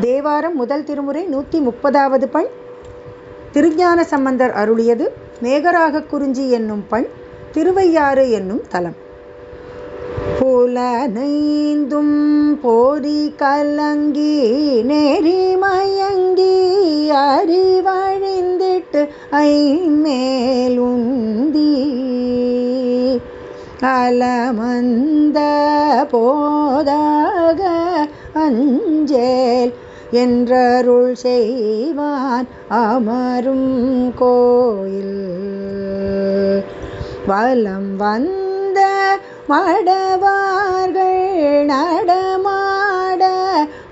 தேவாரம் முதல் திருமுறை நூற்றி முப்பதாவது பண். திருஞான சம்பந்தர் அருளியது மேகராக குறிஞ்சி என்னும் பண். திருவையாறு என்னும் தலம். புலனைந்தும் போரி கலங்கி நெறி மயங்கி அறிவழிந்திட்டு ஐமேலுந்தி அலமந்த போதாக அஞ்சேல் என்றருள் செய்வான் அமரும் கோயில். வலம் வந்த மடவார்கள் நடமாட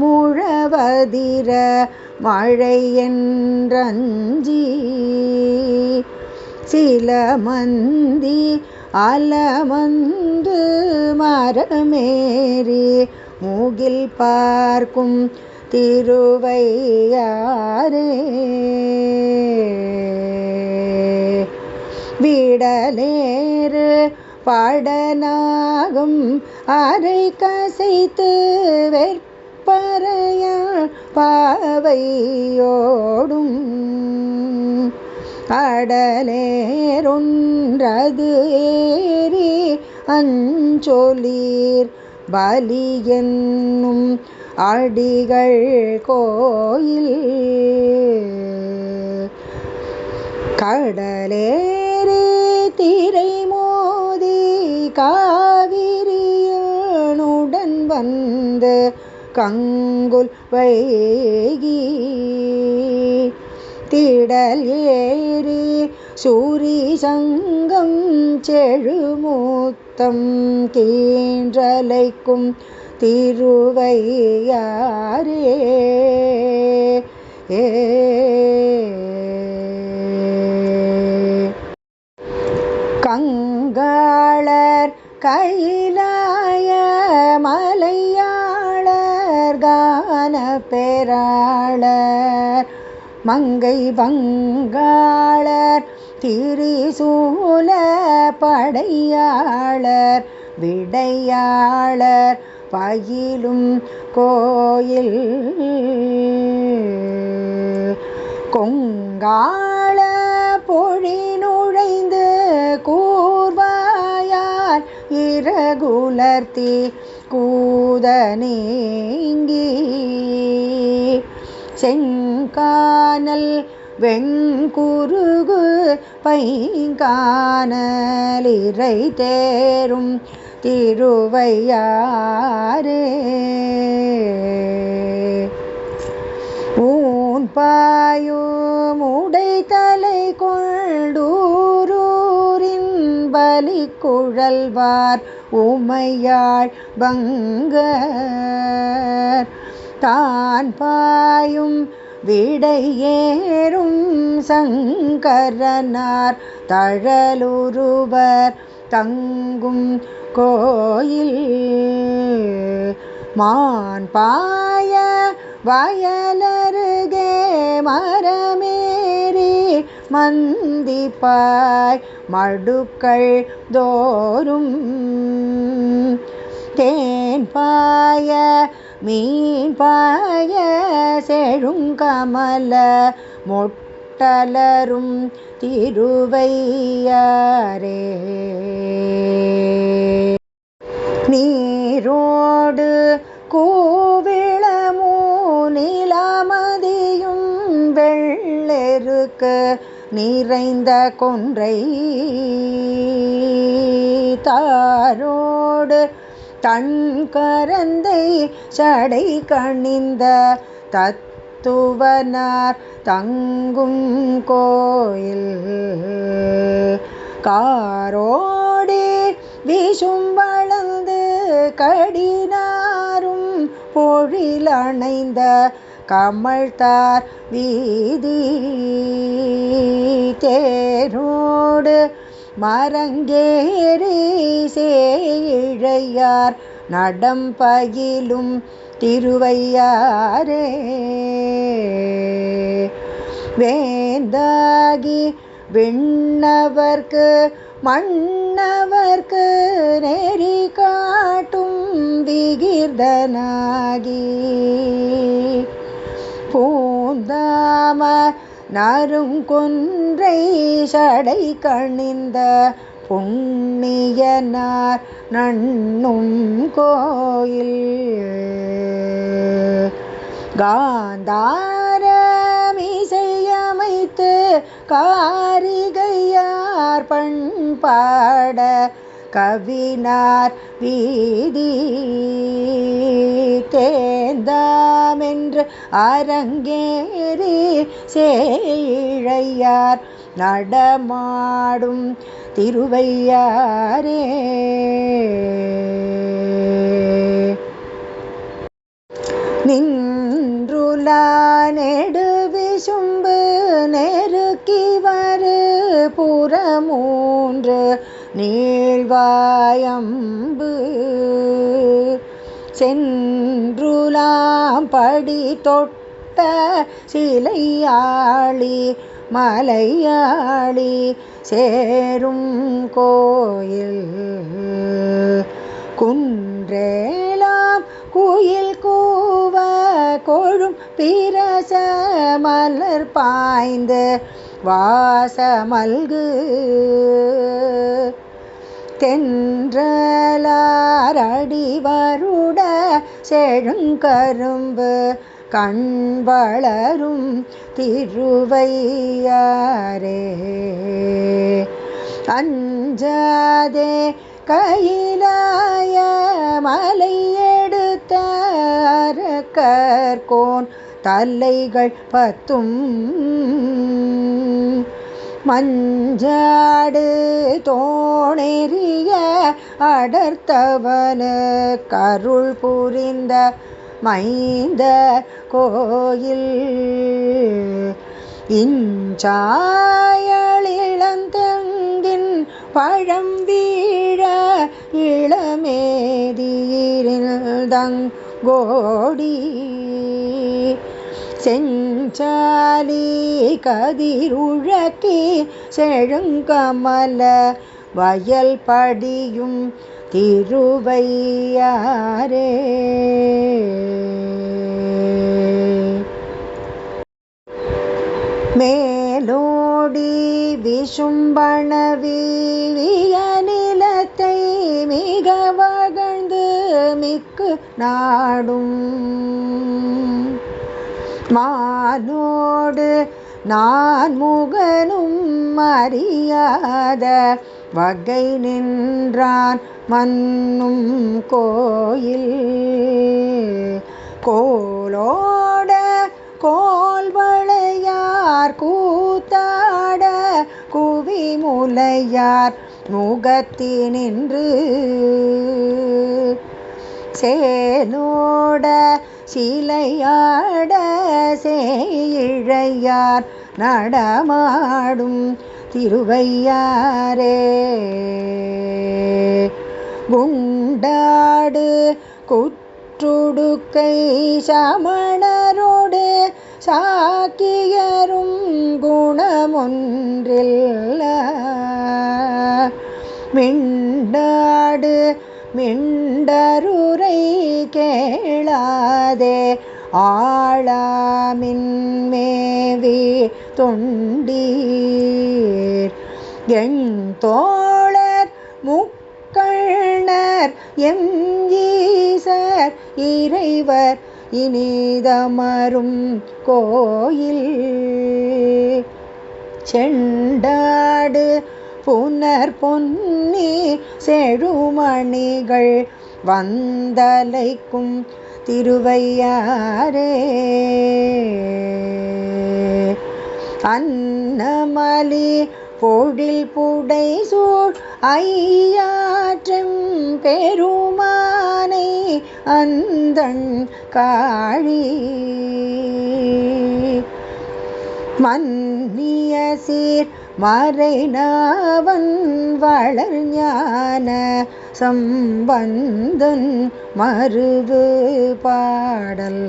முழவதிர மழை என்றஞ்சி. சில மந்தி அலமந்து மரமேறி மூகில் பார்க்கும் திருவையாரே விடலேறு படனாகும் அரை கசைத்து வெற்பறைய பாவையோடும். அடலேருன்றது ஏறி அஞ்சொலீர் பலி என்னும் அடிகள் கோயில். கடலேறி திரை மோதி காவிரியுடன் வந்து கங்குல் வைகி. திடல் ஏறி சூரி சங்கம் செழுமூத்தம் கீன்றலைக்கும் திருவையாரே ஏ. கங்காளர் கைலாய மலையாளர் கான பெறாளர் மங்கை வங்காளர் திரிசூல படையாளர். விடையாளர் பயிலும் கோயில். கொங்காள பொழி நுழைந்து கூர்வாயால் இறகுலர்த்தி கூத நீங்கி செங்கானல் வெங்குருகு பைங்கானலிரை தேரும் திருவையாரே ஊன் பாயும் உடைத்தலை கொண்டூரூரின் பலி குழல்வார் உமையாள் பங்கர். தான் பாயும் விடையேறும் சங்கரனார் தழலுருவர் தங்கும் கோயில். மான் பாய வயலருகே மரமேறி மந்திப்பாய் மடுக்கள் தோறும். தேன் பாய மீன் பாய செழுங்கமல மொட்டலரும் திருவையாரே. நீரோடு கூவிளமூ நிலமதியும் வெள்ளெருக்கு நிறைந்த கொன்றை தாரோடு தன் கரந்தை சடை கணிந்த தத் துவனார் தங்கும் கோயில். காரோடி வீசும் வளர்ந்து கடினாரும் பொழிலணைந்த கமழ்த்தார் வீதி தேரோடு மரங்கேறி சேழையார் நடம்பகிலும் திருவையாரே வேந்தாகி விண்ணவர்க்கு மன்னவர்க்கு நெறி காட்டும் விகிர்தனாகி. பூந்தாம நருங்கொன்றை சடை கணிந்த புண்ணியனார் நண்ணும் கோயில். காந்தாரமிசையமைத்து காரிகையார் பண்பாட கவினார் வீதி தேந்தாமென்று அரங்கேறி சேழையார் நடமாடும் திருவையாரே நின்றுலா நெடு நெருக்கி வரு புறமூன்று நீழ்வாயம்பு சென்றுலாம் படி தொட்ட சிலையாளி மலையாளி சேரும் கோயில். குன்றேலாம் குயில் கூவ கொழும் பிரச மலர் பாய்ந்த வாசமல்கு. தென்றலாரடி வருட செழுங்கரும்பு கண் வளரும் திருவையாரே அஞ்சாதே கையிலாய மலை எடுத்த கற்கோன் தலைகள் பத்தும். மஞ்சாடு தோணெறிய அடர்த்தவன கருள் புரிந்த மைந்த கோயில். இஞ்சாயளிளந்தங்கின் பழம் வீழ இளமேதியிருந்தங்கோடி செஞ்சாலி கதிருழக்கி செழுங்கமல வயல் படியும் திருவையாரே மேலோடி விஷும்பண வீழிய நிலத்தை மிக வகழ்ந்து மிக்கு நாடும். மானோடு நான் முகனும் அறியாத வகை நின்றான் மன்னும் கோயில். கோலோட கோல் வளையார் கூத்தாட குவி குவிமுலையார் முகத்தினின்று சேனோட சிலையாட சேழையார் நடமாடும் திருவையாரே குண்டாடு குற்றுடுக்கை சமணரோடு சாக்கியரும் குணமொன்றில்ல. மிண்டாடு மிண்டருரை கேளாதே. ஆளாமின்மேவி தொண்டீர். எண் தோழர் முக்கண்ணர் எம் ஈசர் இறைவர் இனிதமரும் கோயில். செண்டாடு புனர் பொன்னி செழுமணிகள் வந்தலைக்கும் திருவையாரே அன்னமலி பொழில் புடை சூழ் ஐயாற்றும் பெருமானை அந்தன் காழி. மன்னிய சீர் மறைநாவன் வளர் ஞான சம்பந்தன் மருது பாடல்.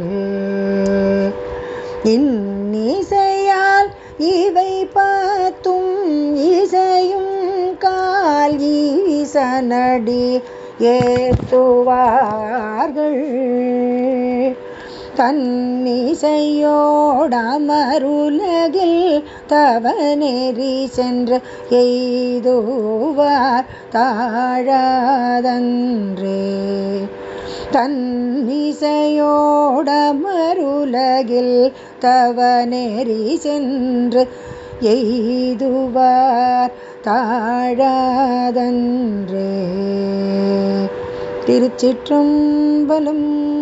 இன்னிசையால் இவை பார்த்தும் இசையும் கால் ஈசனடி ஏத்துவார்கள். தன்னிசையோடமருலகில் தவநெறி சென்று எய்துவார் தாழாதன்றே. தன்னிசையோடமருலகில் தவநெறி சென்று எய்துவார் தாழாதன்றே. திருச்சிற்றம்பலம்